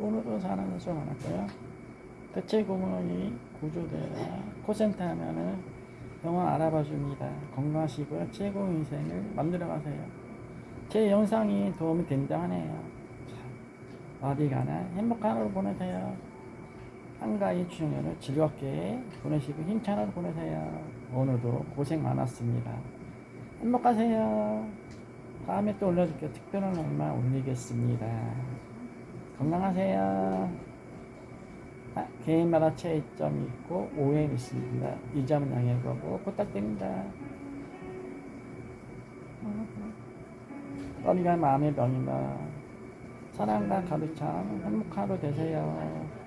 오늘도 사는 것을 많았고요. 대체 공원이 구조대라 코센터 하면은 병원 알아봐 줍니다. 건강하시고요. 최고 인생을 만들어 가세요. 제 영상이 도움이 된다 하네요. 자, 어디 가나 행복한 하루 보내세요. 한가위 주행을 즐겁게 보내시고 힘찬 하루 보내세요. 오늘도 고생 많았습니다. 행복하세요. 다음에 또 올려줄게요. 특별한 얼마 올리겠습니다. 건강하세요. 아, 개인마다 차이점이 있고 오해는 있습니다. 이 점은 양해하고 부탁드립니다. 어디가 마음의 병이다. 사랑과 가득 찬 행복한 하루 되세요.